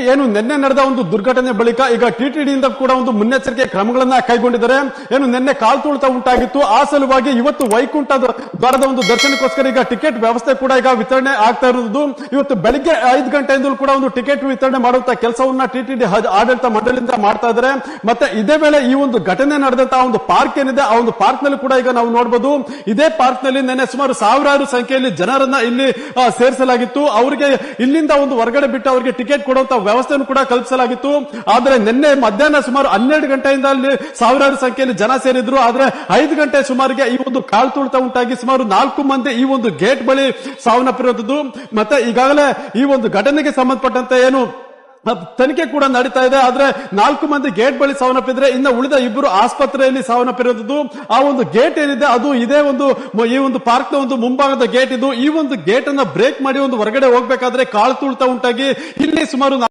ಏನು ನಿನ್ನೆ ನಡೆದ ಒಂದು ದುರ್ಘಟನೆ ಬಳಿಕ ಈಗ ಟಿಟಿಡಿಯಿಂದ ಕೂಡ ಒಂದು ಮುನ್ನೆಚ್ಚರಿಕೆ ಕ್ರಮಗಳನ್ನ ಕೈಗೊಂಡಿದ್ದಾರೆ. ಏನು ನಿನ್ನೆ ಕಾಲ್ತುಳಿತ ಉಂಟಾಗಿತ್ತು. ಆ ಸಲುವಾಗಿ ಇವತ್ತು ವೈಕುಂಠ ದ್ವಾರದ ಒಂದು ದರ್ಶನಕ್ಕೋಸ್ಕರ ಈಗ ಟಿಕೆಟ್ ವ್ಯವಸ್ಥೆ ಕೂಡ ಈಗ ವಿತರಣೆ ಆಗ್ತಾ ಇರುವುದು. ಇವತ್ತು ಬೆಳಿಗ್ಗೆ ಐದು ಗಂಟೆಯಿಂದಲೂ ಕೂಡ ಒಂದು ಟಿಕೆಟ್ ವಿತರಣೆ ಮಾಡುವಂತ ಕೆಲಸವನ್ನ ಟಿಟಿಡಿ ಆಡಳಿತ ಮಂಡಳಿಯಿಂದ ಮಾಡ್ತಾ ಇದ್ದಾರೆ. ಮತ್ತೆ ಇದೇ ವೇಳೆ ಈ ಒಂದು ಘಟನೆ ನಡೆದಂತಹ ಒಂದು ಪಾರ್ಕ್ ಏನಿದೆ, ಆ ಒಂದು ಪಾರ್ಕ್ನಲ್ಲಿ ಕೂಡ ಈಗ ನಾವು ನೋಡಬಹುದು ಇದೇ ಪಾರ್ಕ್ನಲ್ಲಿ ನಿನ್ನೆ ಸುಮಾರು ಸಾವಿರಾರು ಸಂಖ್ಯೆಯಲ್ಲಿ ಜನರನ್ನ ಇಲ್ಲಿ ಸೇರಿಸಲಾಗಿತ್ತು. ಅವರಿಗೆ ಇಲ್ಲಿಂದ ಒಂದು ಹೊರಗಡೆ ಬಿಟ್ಟು ಅವರಿಗೆ ಟಿಕೆಟ್ ಕೊಡುವಂತ ವ್ಯವಸ್ಥೆಯನ್ನು ಕೂಡ ಕಲ್ಪಿಸಲಾಗಿತ್ತು. ಆದ್ರೆ ನಿನ್ನೆ ಮಧ್ಯಾಹ್ನ ಸುಮಾರು ಹನ್ನೆರಡು ಗಂಟೆಯಿಂದ ಅಲ್ಲಿ ಸಾವಿರಾರು ಸಂಖ್ಯೆಯಲ್ಲಿ ಜನ ಸೇರಿದ್ರು. ಆದ್ರೆ ಐದು ಗಂಟೆ ಸುಮಾರಿಗೆ ಈ ಒಂದು ಕಾಲ್ತುಳಿತ ಉಂಟಾಗಿ ಸುಮಾರು ನಾಲ್ಕು ಮಂದಿ ಈ ಒಂದು ಗೇಟ್ ಬಳಿ ಸಾವನ್ನಪ್ಪಿರುವಂತದ್ದು ಮತ್ತೆ ಈಗಾಗಲೇ ಈ ಒಂದು ಘಟನೆಗೆ ಸಂಬಂಧಪಟ್ಟಂತೆ ಏನು ತನಿಖೆ ಕೂಡ ನಡೀತಾ ಇದೆ. ಆದ್ರೆ ನಾಲ್ಕು ಮಂದಿ ಗೇಟ್ ಬಳಿ ಸಾವನ್ನಪ್ಪಿದ್ರೆ, ಇನ್ನು ಉಳಿದ ಇಬ್ಬರು ಆಸ್ಪತ್ರೆಯಲ್ಲಿ ಸಾವನ್ನಪ್ಪಿರೋದು ಆ ಒಂದು ಗೇಟ್ ಏನಿದೆ, ಅದು ಇದೇ ಒಂದು ಈ ಒಂದು ಪಾರ್ಕ್ನ ಒಂದು ಮುಂಭಾಗದ ಗೇಟ್ ಇದು. ಈ ಒಂದು ಗೇಟ್ ಅನ್ನ ಬ್ರೇಕ್ ಮಾಡಿ ಒಂದು ಹೊರಗಡೆ ಹೋಗ್ಬೇಕಾದ್ರೆ ಕಾಳು ತುಳ್ತಾ ಉಂಟಾಗಿ, ಇಲ್ಲಿ ಸುಮಾರು